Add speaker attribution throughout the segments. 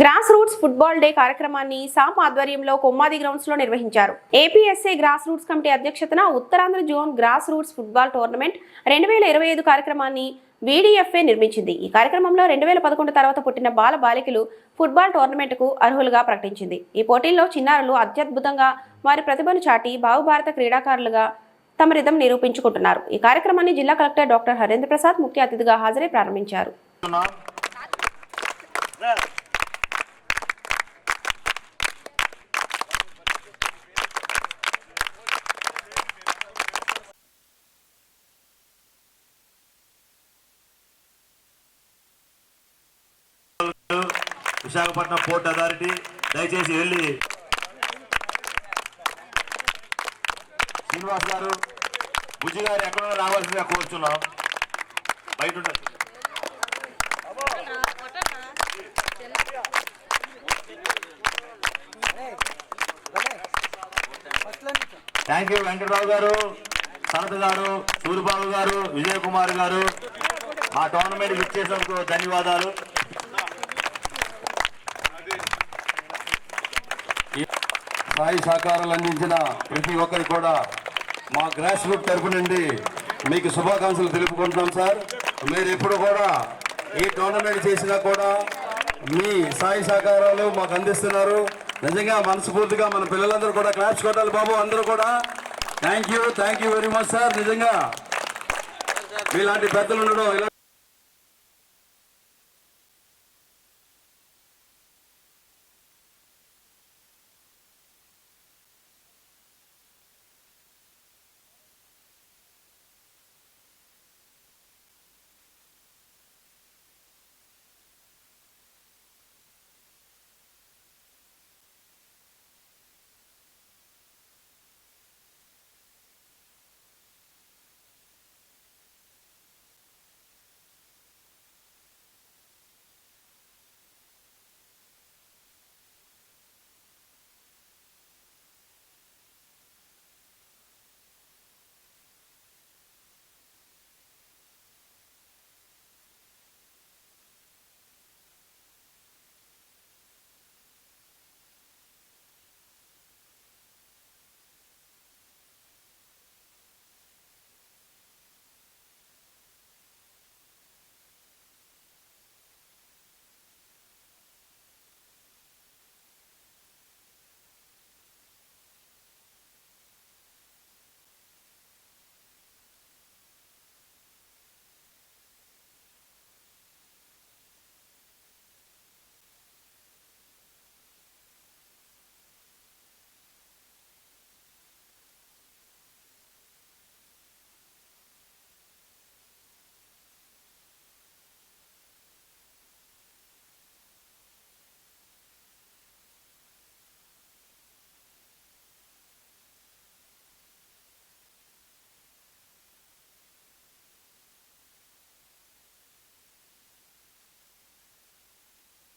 Speaker 1: Gross roots football day కార్యక్రమాన్ని సాప్ ఆధ్వర్యంలో కొమ్మాది గ్రౌండ్స్లో నిర్వహించారు. ఏపీఎస్ఏ గ్రాస్ రూట్స్ కమిటీ అధ్యక్షతన Uttarandhra zone grass roots football tournament రెండు వేల ఇరవై ఐదు కార్యక్రమాన్ని వీడిఎఫ్ఏ నిర్మించింది. ఈ కార్యక్రమంలో రెండు వేల పదకొండు తర్వాత పుట్టిన బాల బాలికలు ఫుట్బాల్ టోర్నమెంట్కు అర్హులుగా ప్రకటించింది. ఈ పోటీల్లో చిన్నారులు అత్యద్భుతంగా వారి ప్రతిభను చాటి బావుభారత క్రీడాకారులుగా తమ రిధం నిరూపించుకుంటున్నారు. ఈ కార్యక్రమాన్ని జిల్లా కలెక్టర్ డాక్టర్ హరేంద్ర ప్రసాద్ ముఖ్య అతిథిగా హాజరై ప్రారంభించారు
Speaker 2: ఉన్నాం. విశాఖపట్నం పోర్ట్ అథారిటీ దయచేసి వెళ్ళి. శ్రీనివాస్ గారు బుజ్జి గారు ఎక్కడ రావాల్సిందిగా కోరుచున్నాం. బయట ఉంటారు థ్యాంక్ యూ వెంకటరావు గారు సనత్ గారు సూరిబాబు గారు విజయ్ కుమార్ గారు. మా టోర్నమెంట్ ఇచ్చేసినందుకు ధన్యవాదాలు.
Speaker 3: స్థాయి సహకారాలు అందించిన ప్రతి ఒక్కరికి కూడా మా గ్రాస్ రూట్ తరపు నుండి మీకు శుభాకాంక్షలు తెలుపుకుంటున్నాం సార్. మీరు ఎప్పుడు కూడా ఈ టోర్నమెంట్ చేసినా కూడా మీ స్థాయి సహకారాలు మాకు అందిస్తున్నారు. నిజంగా మనస్ఫూర్తిగా మన పిల్లలందరూ కూడా క్లాప్స్ కొట్టాలి బాబు అందరూ కూడా. Thank you thank you very much sir. నిజంగా మీలాంటి పెద్దలు ఉండడం ఇలా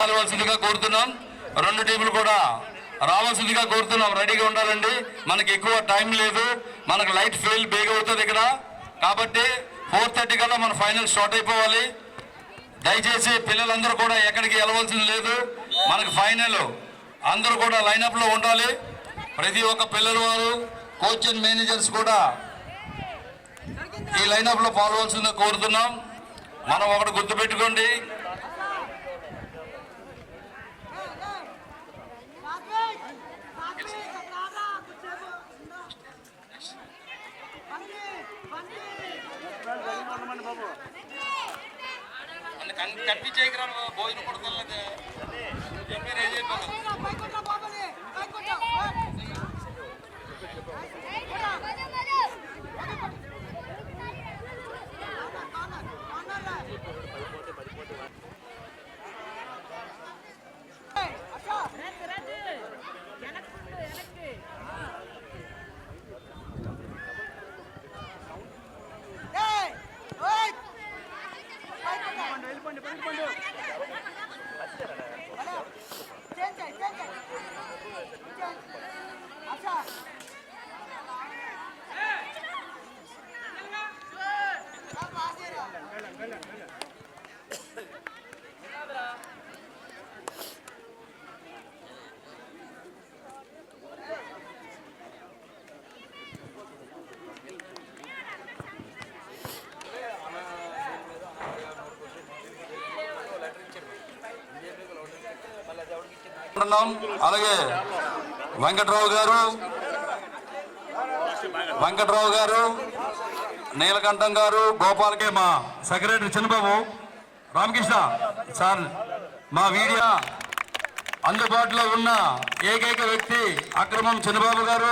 Speaker 4: రావాల్సిందిగా కోరుతున్నాం. రెండు టీములు కూడా రావాల్సిందిగా కోరుతున్నాం. రెడీగా ఉండాలండి. మనకి ఎక్కువ టైం లేదు. మనకు లైట్ ఫెయిల్ బేగ్ అవుతుంది ఇక్కడ. కాబట్టి ఫోర్ థర్టీ కల్లా మన ఫైనల్ స్టార్ట్ అయిపోవాలి. దయచేసి పిల్లలందరూ కూడా ఎక్కడికి వెళ్ళవలసింది లేదు. మనకు ఫైనల్. అందరూ కూడా లైనప్లో ఉండాలి. ప్రతి ఒక్క పిల్లల వారు కోచ్ అండ్ మేనేజర్స్ కూడా ఈ లైనప్లో పాల్గొల్సిందిగా కోరుతున్నాం. మనం ఒకటి గుర్తుపెట్టుకోండి. భోజనం కొడుకోలేదు ఉన్నాం అలాగే వెంకట్రావు గారు వెంకట్రావు గారు నీలకంఠం గారు గోపాలకే మా సెక్రటరీ చిన్నబాబు రామకృష్ణ సార్ మా వీడియో అందుబాటులో ఉన్న ఏకైక వ్యక్తి అక్రమం చిన్నబాబు గారు.